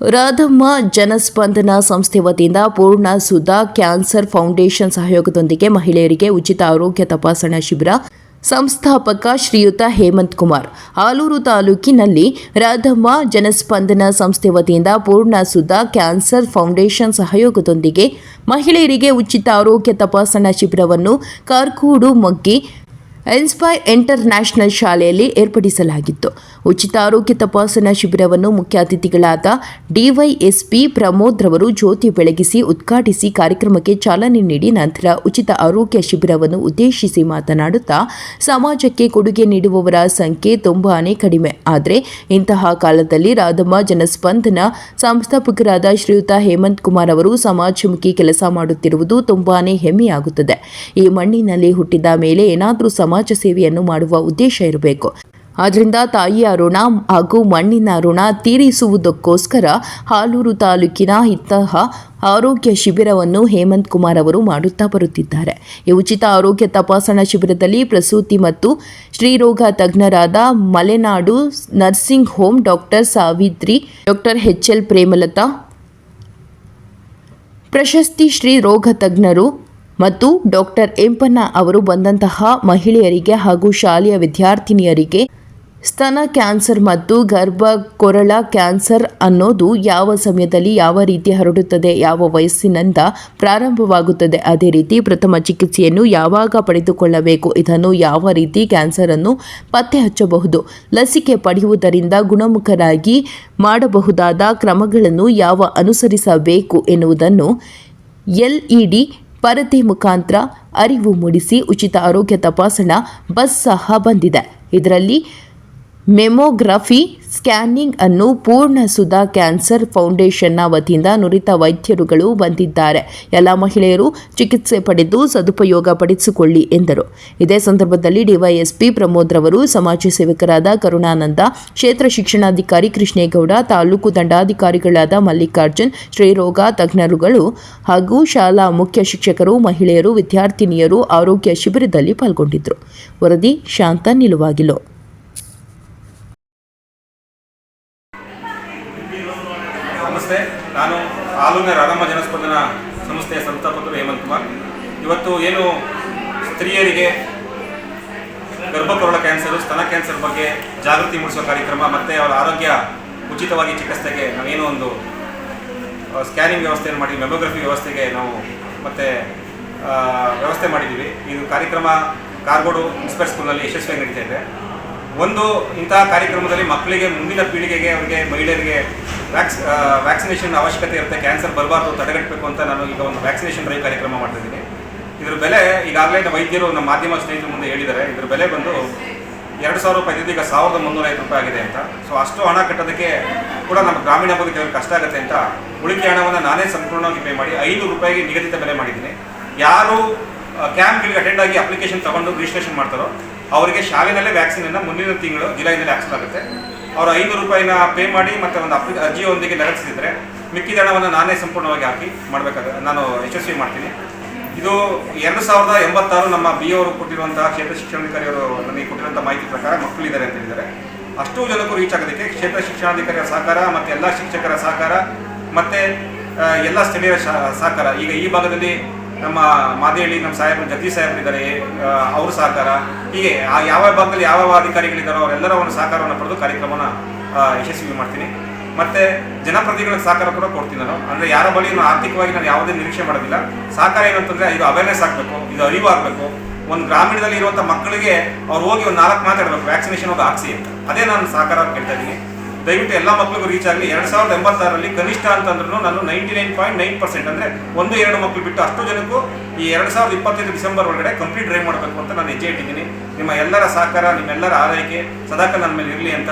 ರಾಧಮ್ಮ ಜನಸ್ಪಂದನ ಸಂಸ್ಥೆ ವತಿಯಿಂದ ಪೂರ್ಣ ಸುಧಾ ಕ್ಯಾನ್ಸರ್ ಫೌಂಡೇಶನ್ ಸಹಯೋಗದೊಂದಿಗೆ ಮಹಿಳೆಯರಿಗೆ ಉಚಿತ ಆರೋಗ್ಯ ತಪಾಸಣಾ ಶಿಬಿರ ಸಂಸ್ಥಾಪಕ ಶ್ರೀಯುತ ಹೇಮಂತ್ ಕುಮಾರ್. ಆಲೂರು ತಾಲೂಕಿನಲ್ಲಿ ರಾಧಮ್ಮ ಜನಸ್ಪಂದನ ಸಂಸ್ಥೆ ವತಿಯಿಂದ ಪೂರ್ಣ ಸುಧಾ ಕ್ಯಾನ್ಸರ್ ಫೌಂಡೇಶನ್ ಸಹಯೋಗದೊಂದಿಗೆ ಮಹಿಳೆಯರಿಗೆ ಉಚಿತ ಆರೋಗ್ಯ ತಪಾಸಣಾ ಶಿಬಿರವನ್ನು ಕಾರ್ಕೂಡು ಮಗ್ಗಿ ಇನ್ಸ್ಪೈರ್ ಇಂಟರ್ ನ್ಯಾಷನಲ್ ಶಾಲೆಯಲ್ಲಿ ಏರ್ಪಡಿಸಲಾಗಿತ್ತು. ಉಚಿತ ಆರೋಗ್ಯ ತಪಾಸಣಾ ಶಿಬಿರವನ್ನು ಮುಖ್ಯ ಅತಿಥಿಗಳಾದ ಡಿವೈಎಸ್ಪಿ ಪ್ರಮೋದ್ ರವರು ಜ್ಯೋತಿ ಬೆಳಗಿಸಿ ಉದ್ಘಾಟಿಸಿ ಕಾರ್ಯಕ್ರಮಕ್ಕೆ ಚಾಲನೆ ನೀಡಿ ನಂತರ ಉಚಿತ ಆರೋಗ್ಯ ಶಿಬಿರವನ್ನು ಉದ್ದೇಶಿಸಿ ಮಾತನಾಡುತ್ತಾ, ಸಮಾಜಕ್ಕೆ ಕೊಡುಗೆ ನೀಡುವವರ ಸಂಖ್ಯೆ ತುಂಬಾನೇ ಕಡಿಮೆ. ಆದರೆ, ಇಂತಹ ಕಾಲದಲ್ಲಿ ರಾಧಮ್ಮ ಜನಸ್ಪಂದನ ಸಂಸ್ಥಾಪಕರಾದ ಶ್ರೀಯುತ ಹೇಮಂತ್ ಕುಮಾರ್ ಅವರು ಸಮಾಜಮುಖಿ ಕೆಲಸ ಮಾಡುತ್ತಿರುವುದು ತುಂಬಾನೇ ಹೆಮ್ಮೆಯಾಗುತ್ತದೆ. ಈ ಮಣ್ಣಿನಲ್ಲಿ ಹುಟ್ಟಿದ ಮೇಲೆ ಏನಾದರೂ ಸಮಾಜ ಸೇವೆಯನ್ನು ಮಾಡುವ ಉದ್ದೇಶ ಇರಬೇಕು. ಆದ್ದರಿಂದ ತಾಯಿಯ ಋಣ ಹಾಗೂ ಮಣ್ಣಿನ ಋಣ ತೀರಿಸುವುದಕ್ಕೋಸ್ಕರ ಹಾಲೂರು ತಾಲೂಕಿನ ಇಂತಹ ಆರೋಗ್ಯ ಶಿಬಿರವನ್ನು ಹೇಮಂತ್ ಕುಮಾರ್ ಅವರು ಮಾಡುತ್ತಾ ಬರುತ್ತಿದ್ದಾರೆ. ಈ ಉಚಿತ ಆರೋಗ್ಯ ತಪಾಸಣಾ ಶಿಬಿರದಲ್ಲಿ ಪ್ರಸೂತಿ ಮತ್ತು ಶ್ರೀರೋಗ ತಜ್ಞರಾದ Malenadu nursing home doctor Savitri, doctor H L Premalatha, ಪ್ರಶಸ್ತಿ ಶ್ರೀ ರೋಗ ತಜ್ಞರು ಮತ್ತು ಡಾಕ್ಟರ್ ಎಂಪನ್ನ ಅವರು ಬಂದಂತಹ ಮಹಿಳೆಯರಿಗೆ ಹಾಗೂ ಶಾಲೆಯ ವಿದ್ಯಾರ್ಥಿನಿಯರಿಗೆ ಸ್ತನ ಕ್ಯಾನ್ಸರ್ ಮತ್ತು ಗರ್ಭ ಕೊರಳ ಕ್ಯಾನ್ಸರ್ ಅನ್ನೋದು ಯಾವ ಸಮಯದಲ್ಲಿ ಯಾವ ರೀತಿ ಹರಡುತ್ತದೆ, ಯಾವ ವಯಸ್ಸಿನಿಂದ ಪ್ರಾರಂಭವಾಗುತ್ತದೆ, ಅದೇ ರೀತಿ ಪ್ರಥಮ ಚಿಕಿತ್ಸೆಯನ್ನು ಯಾವಾಗ ಪಡೆದುಕೊಳ್ಳಬೇಕು, ಇದನ್ನು ಯಾವ ರೀತಿ ಕ್ಯಾನ್ಸರ್ ಅನ್ನು ಪತ್ತೆ ಹಚ್ಚಬಹುದು ಲಸಿಕೆ ಪಡೆಯುವುದರಿಂದ ಗುಣಮುಖರಾಗಿ ಮಾಡಬಹುದಾದ ಕ್ರಮಗಳನ್ನು ಯಾವ ಅನುಸರಿಸಬೇಕು ಎನ್ನುವುದನ್ನು ಎಲ್ಇಡಿ ಪರದೆ ಮುಖಾಂತರ ಅರಿವು ಮೂಡಿಸಿ ಉಚಿತ ಆರೋಗ್ಯ ತಪಾಸಣಾ ಬಸ್ ಸಹ ಬಂದಿದೆ. ಇದರಲ್ಲಿ ಮೆಮೊಗ್ರಫಿ ಸ್ಕ್ಯಾನಿಂಗ್ ಅನ್ನು ಪೂರ್ಣ ಸುಧಾ ಕ್ಯಾನ್ಸರ್ ಫೌಂಡೇಶನ್ನ ವತಿಯಿಂದ ನುರಿತ ವೈದ್ಯರುಗಳು ಬಂದಿದ್ದಾರೆ. ಎಲ್ಲ ಮಹಿಳೆಯರು ಚಿಕಿತ್ಸೆ ಪಡೆದು ಸದುಪಯೋಗ ಪಡಿಸಿಕೊಳ್ಳಿ ಎಂದರು. ಇದೇ ಸಂದರ್ಭದಲ್ಲಿ ಡಿವೈಎಸ್ಪಿ ಪ್ರಮೋದ್ ರವರು, ಸಮಾಜ ಸೇವಕರಾದ ಕರುಣಾನಂದ, ಕ್ಷೇತ್ರ ಶಿಕ್ಷಣಾಧಿಕಾರಿ ಕೃಷ್ಣೇಗೌಡ, ತಾಲೂಕು ದಂಡಾಧಿಕಾರಿಗಳಾದ ಮಲ್ಲಿಕಾರ್ಜುನ್, ಶ್ರೀರೋಗ ತಜ್ಞರುಗಳು ಹಾಗೂ ಶಾಲಾ ಮುಖ್ಯ ಶಿಕ್ಷಕರು, ಮಹಿಳೆಯರು, ವಿದ್ಯಾರ್ಥಿನಿಯರು ಆರೋಗ್ಯ ಶಿಬಿರದಲ್ಲಿ ಪಾಲ್ಗೊಂಡಿದ್ದರು. ವರದಿ ಶಾಂತ ನಿಲುವಾಗಿಲು ನಾನು ಆಲೂರಿನ ರಾಧಮ್ಮ ಜನಸ್ಪಂದನ ಸಂಸ್ಥೆಯ ಸಂಸ್ಥಾಪಕರು ಹೇಮಂತ್ ಕುಮಾರ್. ಇವತ್ತು ಏನು ಸ್ತ್ರೀಯರಿಗೆ ಗರ್ಭಕೊರಳ ಕ್ಯಾನ್ಸರು, ಸ್ತನ ಕ್ಯಾನ್ಸರ್ ಬಗ್ಗೆ ಜಾಗೃತಿ ಮೂಡಿಸುವ ಕಾರ್ಯಕ್ರಮ ಮತ್ತು ಅವರ ಆರೋಗ್ಯ ಉಚಿತವಾಗಿ ಚಿಕಿತ್ಸೆಗೆ ನಾವೇನೋ ಒಂದು ಸ್ಕ್ಯಾನಿಂಗ್ ವ್ಯವಸ್ಥೆಯನ್ನು ಮಾಡಿ, ಮೆಮೋಗ್ರಫಿ ವ್ಯವಸ್ಥೆಗೆ ನಾವು ಮತ್ತೆ ವ್ಯವಸ್ಥೆ ಮಾಡಿದ್ದೀವಿ. ಇದು ಕಾರ್ಯಕ್ರಮ ಕಾರ್ಗೋಡು ಇನ್ಸ್ಪೆಕ್ಟ್ ಸ್ಕೂಲ್ನಲ್ಲಿ ಯಶಸ್ವಿಯಾಗಿ ನಡೀತಾ ಇದೆ. ಒಂದು ಇಂತಹ ಕಾರ್ಯಕ್ರಮದಲ್ಲಿ ಮಕ್ಕಳಿಗೆ, ಮುಂದಿನ ಪೀಳಿಗೆಗೆ, ಅವರಿಗೆ, ಮಹಿಳೆಯರಿಗೆ ವ್ಯಾಕ್ಸ್ ವ್ಯಾಕ್ಸಿನೇಷನ್ ಅವಶ್ಯಕತೆ ಇರುತ್ತೆ ಕ್ಯಾನ್ಸರ್ ಬರಬಾರ್ದು, ತಡೆಗಟ್ಟಬೇಕು ಅಂತ ನಾನು ಈಗ ಒಂದು ವ್ಯಾಕ್ಸಿನೇಷನ್ ಡ್ರೈವ್ ಕಾರ್ಯಕ್ರಮ ಮಾಡ್ತಾ ಇದ್ದೀನಿ ಇದ್ರ ಬೆಲೆ ಈಗಾಗಲೇ ವೈದ್ಯರು ನಮ್ಮ ಮಾಧ್ಯಮ ಸ್ನೇಹಿತರು ಮುಂದೆ ಹೇಳಿದ್ದಾರೆ. ಇದ್ರ ಬೆಲೆ ಬಂದು ಎರಡು ಸಾವಿರ ರೂಪಾಯಿ ಇದ್ದಿದ್ದು ಈಗ ಸಾವಿರದ ಮುನ್ನೂರ ಐದು ರೂಪಾಯಿ ಆಗಿದೆ ಅಂತ. ಸೊ ಅಷ್ಟು ಹಣ ಕಟ್ಟೋದಕ್ಕೆ ಕೂಡ ನಮ್ಮ ಗ್ರಾಮೀಣ ಬದುಕಿಗೆ ಕಷ್ಟ ಆಗುತ್ತೆ ಅಂತ ಉಳಿಕೆ ಹಣವನ್ನು ನಾನೇ ಸಂಪೂರ್ಣವಾಗಿ ಪೇ ಮಾಡಿ ಐದು ರೂಪಾಯಿಗೆ ನಿಗದಿತ ಬೆಲೆ ಮಾಡಿದ್ದೀನಿ. ಯಾರು ಕ್ಯಾಂಪ್ಗಳಿಗೆ ಅಟೆಂಡ್ ಆಗಿ ಅಪ್ಲಿಕೇಶನ್ ತಗೊಂಡು ರಿಜಿಸ್ಟ್ರೇಷನ್ ಮಾಡ್ತಾರೋ, ಅವರಿಗೆ ಶಾಲೆಯಲ್ಲೇ ವ್ಯಾಕ್ಸಿನನ್ನು ಮುಂದಿನ ತಿಂಗಳು ಜುಲೈನಲ್ಲಿ ಹಾಕ್ಸಲಾಗುತ್ತೆ. ಅವರು ಐನೂರು ರೂಪಾಯಿನ ಪೇ ಮಾಡಿ ಮತ್ತು ಒಂದು ಅಪ್ಲಿ ಅರ್ಜಿಯೊಂದಿಗೆ ನಡೆಸಿದ್ರೆ ಮಿಕ್ಕಿದ ಹಣವನ್ನು ನಾನೇ ಸಂಪೂರ್ಣವಾಗಿ ಹಾಕಿ ಮಾಡಬೇಕಾದ್ರೆ ನಾನು ಯಶಸ್ವಿ ಮಾಡ್ತೀನಿ. ಇದು ಎರಡು ಸಾವಿರದ ಎಂಬತ್ತಾರು ನಮ್ಮ ಬಿ ಅವರು ಕೊಟ್ಟಿರುವಂತಹ ಕ್ಷೇತ್ರ ಶಿಕ್ಷಣಾಧಿಕಾರಿ ಅವರು ನನಗೆ ಕೊಟ್ಟಿರುವಂಥ ಮಾಹಿತಿ ಪ್ರಕಾರ ಮಕ್ಕಳಿದ್ದಾರೆ ಅಂತ ಹೇಳಿದ್ದಾರೆ. ಅಷ್ಟು ಜನಕ್ಕೂ ರೀಚ್ ಆಗೋದಕ್ಕೆ ಕ್ಷೇತ್ರ ಶಿಕ್ಷಣಾಧಿಕಾರಿಯ ಸಹಕಾರ ಮತ್ತು ಎಲ್ಲ ಶಿಕ್ಷಕರ ಸಹಕಾರ ಮತ್ತು ಎಲ್ಲ ಸ್ಥಳೀಯರ ಸಹಕಾರ. ಈಗ ಈ ಭಾಗದಲ್ಲಿ ನಮ್ಮ ಮಾದೇಳಿ, ನಮ್ಮ ಸಾಹೇಬರು, ಜಗದೀಶ್ ಸಾಹೇಬರು ಇದ್ದಾರೆ ಅವರು ಸಹಕಾರ. ಹೀಗೆ, ಆ, ಯಾವ ಭಾಗದಲ್ಲಿ ಯಾವ ಯಾವ ಅಧಿಕಾರಿಗಳಿದ್ದಾರೋ ಅವರೆಲ್ಲರ ಒಂದು ಸಹಕಾರವನ್ನು ಪಡೆದು ಕಾರ್ಯಕ್ರಮನ ಯಶಸ್ವಿ ಮಾಡ್ತೀನಿ. ಮತ್ತೆ ಜನಪ್ರತಿನಿಧಿಗಳ ಸಹಕಾರ ಕೂಡ ಕೊಡ್ತೀನಿ ನಾನು. ಅಂದರೆ ಯಾರ ಬಳಿ ಆರ್ಥಿಕವಾಗಿ ನಾನು ಯಾವುದೇ ನಿರೀಕ್ಷೆ ಮಾಡೋದಿಲ್ಲ. ಸಹಕಾರ ಏನಂತಂದ್ರೆ ಇದು ಅವೇರ್ನೆಸ್ ಆಗಬೇಕು, ಇದು ಅರಿವು ಆಗಬೇಕು. ಒಂದು ಗ್ರಾಮೀಣದಲ್ಲಿ ಇರುವಂಥ ಮಕ್ಕಳಿಗೆ ಅವ್ರು ಹೋಗಿ ಒಂದು ನಾಲ್ಕು ಮಾತಾಡಬೇಕು ವ್ಯಾಕ್ಸಿನೇಷನ್ ಒಂದು ಹಾಕ್ಸಿ ಅಂತ. ಅದೇ ನಾನು ಸಹಕಾರ ಕೇಳ್ತಾ ಇದ್ದೀನಿ. ದಯವಿಟ್ಟು ಎಲ್ಲ ಮಕ್ಕಳಿಗೂ ರೀಚ್ ಆಗಲಿ. ಎರಡು ಸಾವಿರದ ಎಂಬತ್ತಾರರಲ್ಲಿ ಕನಿಷ್ಠ ಅಂತಂದ್ರೂ ನಾನು ninety nine point nine percent ಅಂದರೆ ಒಂದು, ಎರಡು ಮಕ್ಕಳು ಬಿಟ್ಟು ಅಷ್ಟು ಜನಕ್ಕೂ ಈ ಎರಡು ಸಾವಿರದ ಇಪ್ಪತ್ತೈದು ಡಿಸೆಂಬರ್ ಒಳಗಡೆ ಕಂಪ್ಲೀಟ್ ಡ್ರೈವ್ ಮಾಡಬೇಕು ಅಂತ ನಾನು ಹೆಜ್ಜೆ ಇಟ್ಟಿದ್ದೀನಿ. ನಿಮ್ಮ ಎಲ್ಲರ ಸಹಕಾರ, ನಿಮ್ಮೆಲ್ಲರ ಆರೈಕೆ ಸದಾಕಾಲ ನನ್ನ ಮೇಲೆ ಇರಲಿ ಅಂತ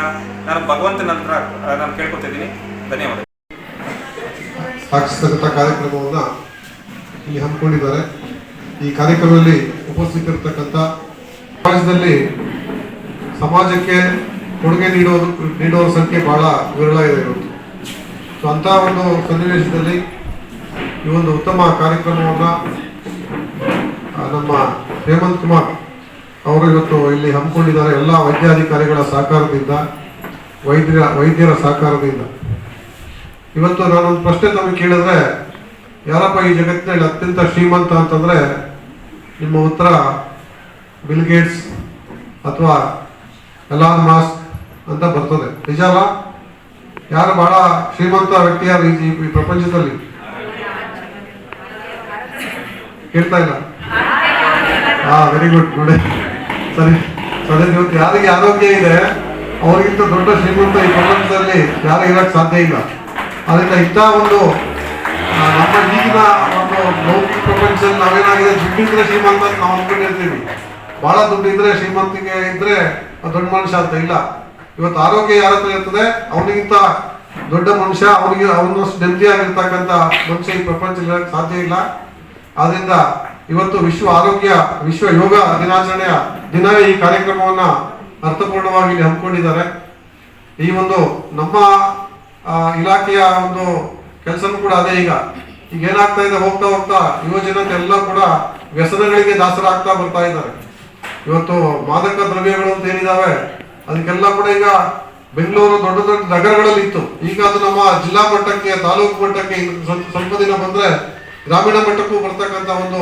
ನಾನು ಭಗವಂತನ ಹತ್ರ ನಾನು ಕೇಳ್ಕೊತಿದ್ದೀನಿ ಧನ್ಯವಾದ ಸಾಕ್ಷಿಸ್ತಕ್ಕಂಥ ಕಾರ್ಯಕ್ರಮವನ್ನು ಇಲ್ಲಿ ಹಮ್ಮಿಕೊಂಡಿದ್ದಾರೆ. ಈ ಕಾರ್ಯಕ್ರಮದಲ್ಲಿ ಉಪಸ್ಥಿತರಿರ್ತಕ್ಕಂಥ ಸಮಾಜಕ್ಕೆ ಕೊಡುಗೆ ನೀಡೋದು ನೀಡೋ ಸಂಖ್ಯೆ ಬಹಳ ವಿರಳ ಇದೆ ಇವತ್ತು. ಸೊ ಅಂಥ ಒಂದು ಸನ್ನಿವೇಶದಲ್ಲಿ ಈ ಒಂದು ಉತ್ತಮ ಕಾರ್ಯಕ್ರಮವನ್ನು ನಮ್ಮ ಹೇಮಂತ್ ಕುಮಾರ್ ಅವರು ಇವತ್ತು ಇಲ್ಲಿ ಹಮ್ಮಿಕೊಂಡಿದ್ದಾರೆ. ಎಲ್ಲ ವೈದ್ಯಾಧಿಕಾರಿಗಳ ಸಹಕಾರದಿಂದ, ವೈದ್ಯರ ವೈದ್ಯರ ಸಹಕಾರದಿಂದ. ಇವತ್ತು ನಾನೊಂದು ಪ್ರಶ್ನೆ ತಮಗೆ ಕೇಳಿದ್ರೆ, ಯಾರಪ್ಪ ಈ ಜಗತ್ತಿನಲ್ಲಿ ಅತ್ಯಂತ ಶ್ರೀಮಂತ ಅಂತಂದರೆ ನಿಮ್ಮ ಉತ್ತರ ಬಿಲ್ಗೇಟ್ಸ್ ಅಥವಾ ಎಲಾನ್ ಮಾಸ್ಕ್ ಅಂತ ಬರ್ತದೆ. ನಿಜ ಅಲ್ಲ ಯಾರು ಬಹಳ ಶ್ರೀಮಂತ ವ್ಯಕ್ತಿ ಯಾರು ಈ ಪ್ರಪಂಚದಲ್ಲಿ? ಕೇಳ್ತಾ ಇಲ್ಲ. ಹಾ ವೆರಿ ಗುಡ್ ನೋಡಿ. ಸರಿ ಸರಿ ಇವತ್ತು ಯಾರಿಗೆ ಆರೋಗ್ಯ ಇದೆ, ಅವರಿಗಿಂತ ದೊಡ್ಡ ಶ್ರೀಮಂತ ಈ ಪ್ರಪಂಚದಲ್ಲಿ ಯಾರು ಇರಕ್ಕೆ ಸಾಧ್ಯ ಇಲ್ಲ. ಅದರಿಂದ ಇಂಥ ಒಂದು ನಮ್ಮ ಈಗಿನ ಒಂದು ಲೌಕಿಕ ಪ್ರಪಂಚದಲ್ಲಿ ನಾವೇನಾಗಿದೆ? ದುಡ್ಡಿದ್ರೆ ಶ್ರೀಮಂತ ನಾವು ಅನ್ಕೊಂಡಿರ್ತೀವಿ ಬಹಳ ದುಡ್ಡು ಇದ್ರೆ ಶ್ರೀಮಂತಿಗೆ ಇದ್ರೆ ದೊಡ್ಡ ಮನುಷ್ಯ ಅಂತ ಇಲ್ಲ. ಇವತ್ತು ಆರೋಗ್ಯ ಯಾರ ಹತ್ರ ಇರ್ತದೆ? ಅವನಿಗಿಂತ ದೊಡ್ಡ ಮನುಷ್ಯ, ಅವನಿಗೆ ಅವನಷ್ಟು ನೆಮ್ಮದಿಯಾಗಿರ್ತಕ್ಕಂಥ ಮನುಷ್ಯ ಈ ಪ್ರಪಂಚ ಸಾಧ್ಯ ಇಲ್ಲ. ಆದ್ರಿಂದ ಇವತ್ತು ವಿಶ್ವ ಆರೋಗ್ಯ, ವಿಶ್ವ ಯೋಗ ದಿನಾಚರಣೆಯ ದಿನ ಈ ಕಾರ್ಯಕ್ರಮವನ್ನ ಅರ್ಥಪೂರ್ಣವಾಗಿ ಇಲ್ಲಿ ಹಮ್ಮಿಕೊಂಡಿದ್ದಾರೆ. ಈ ಒಂದು ನಮ್ಮ ಇಲಾಖೆಯ ಒಂದು ಕೆಲಸನೂ ಕೂಡ ಅದೇ ಈಗ. ಈಗ ಏನಾಗ್ತಾ ಇದೆ, ಹೋಗ್ತಾ ಹೋಗ್ತಾ ಯುವಜನತೆ ಎಲ್ಲ ಕೂಡ ವ್ಯಸನಗಳಿಗೆ ದಾಸರಾಗ್ತಾ ಬರ್ತಾ ಇದ್ದಾರೆ. ಇವತ್ತು ಮಾದಕ ದ್ರವ್ಯಗಳು ಅಂತ ಏನಿದಾವೆ? ಅದಕ್ಕೆಲ್ಲ ಕೂಡ ಈಗ ಬೆಂಗಳೂರು ದೊಡ್ಡ ದೊಡ್ಡ ನಗರಗಳಲ್ಲಿ ಇತ್ತು ಈಗ ಅದು ನಮ್ಮ ಜಿಲ್ಲಾ ಮಟ್ಟಕ್ಕೆ, ತಾಲೂಕು ಮಟ್ಟಕ್ಕೆ ಸ್ವಲ್ಪ ದಿನ ಬಂದ್ರೆ ಗ್ರಾಮೀಣ ಮಟ್ಟಕ್ಕೂ ಬರ್ತಕ್ಕಂಥ ಒಂದು